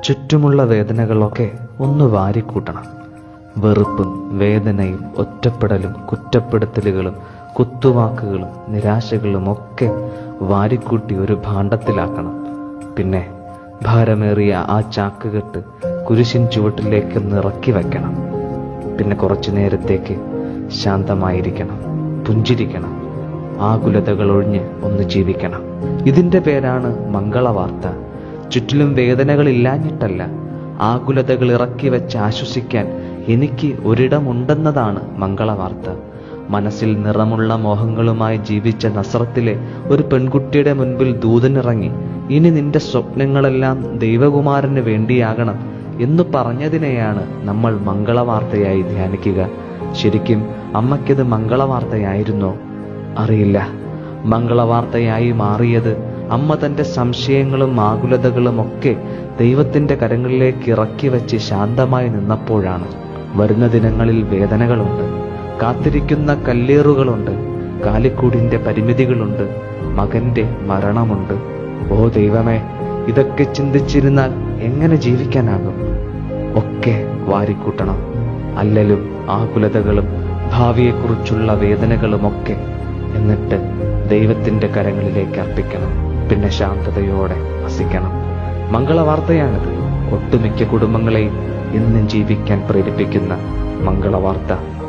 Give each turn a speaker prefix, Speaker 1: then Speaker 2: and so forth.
Speaker 1: ചുറ്റുമുള്ള വേദനകളൊക്കെ ഒന്ന് വാരിക്കൂട്ടണം. വെറുപ്പും വേദനയും ഒറ്റപ്പെടലും കുറ്റപ്പെടുത്തലുകളും കുത്തുവാക്കുകളും നിരാശകളും ഒക്കെ വാരിക്കൂട്ടി ഒരു ഭാണ്ഡത്തിലാക്കണം. പിന്നെ ഭാരമേറിയ ആ ചാക്കുകെട്ട് കുരിശിൻ ചുവട്ടിലേക്ക് നിറക്കി വയ്ക്കണം. പിന്നെ കുറച്ചു നേരത്തേക്ക് ശാന്തമായിരിക്കണം പുഞ്ചിരിക്കണം ആകുലതകൾ ഒഴിഞ്ഞ് ഒന്ന് ജീവിക്കണം. ഇതിന്റെ പേരാണ് മംഗളവാർത്ത. ചുറ്റിലും വേദനകളില്ലാഞ്ഞിട്ടല്ല. ആകുലതകൾ ഇറക്കി വെച്ച് ആശ്വസിക്കാൻ എനിക്ക് ഒരിടമുണ്ടെന്നതാണ് മംഗളവാർത്ത. മനസ്സിൽ നിറമുള്ള മോഹങ്ങളുമായി ജീവിച്ച നസ്രത്തിലെ ഒരു പെൺകുട്ടിയുടെ മുൻപിൽ ദൂതനിറങ്ങി ഇനി നിന്റെ സ്വപ്നങ്ങളെല്ലാം ദൈവകുമാരന് വേണ്ടിയാകണം എന്ന് പറഞ്ഞതിനെയാണ് നമ്മൾ മംഗളവാർത്തയായി ധ്യാനിക്കുക. ശരിക്കും അമ്മയ്ക്കത് മംഗളവാർത്തയായിരുന്നോ? അറിയില്ല. മംഗളവാർത്തയായി മാറിയത് അമ്മ തന്റെ സംശയങ്ങളും ആകുലതകളും ഒക്കെ ദൈവത്തിന്റെ കരങ്ങളിലേക്ക് ഇറക്കി വെച്ച് ശാന്തമായി നിന്നപ്പോഴാണ്. വരുന്ന ദിനങ്ങളിൽ വേദനകളുണ്ട്. കാത്തിരിക്കുന്ന കല്ലേറുകളുണ്ട്. കാലിക്കൂടിന്റെ പരിമിതികളുണ്ട്. മകന്റെ മരണമുണ്ട്. ഓ ദൈവമേ ഇതൊക്കെ ചിന്തിച്ചിരുന്നാൽ എങ്ങനെ ജീവിക്കാനാകും? ഒക്കെ വാരിക്കൂട്ടണം. അല്ലലും ആകുലതകളും ഭാവിയെക്കുറിച്ചുള്ള വേദനകളുമൊക്കെ എന്നിട്ട് ദൈവത്തിന്റെ കരങ്ങളിലേക്ക് അർപ്പിക്കണം. പിന്നെ ശാന്തതയോടെ വസിക്കണം. മംഗളവാർത്തയാണിത്. ഒട്ടുമിക്ക കുടുംബങ്ങളെയും എന്നും ജീവിക്കാൻ പ്രേരിപ്പിക്കുന്ന മംഗളവാർത്ത.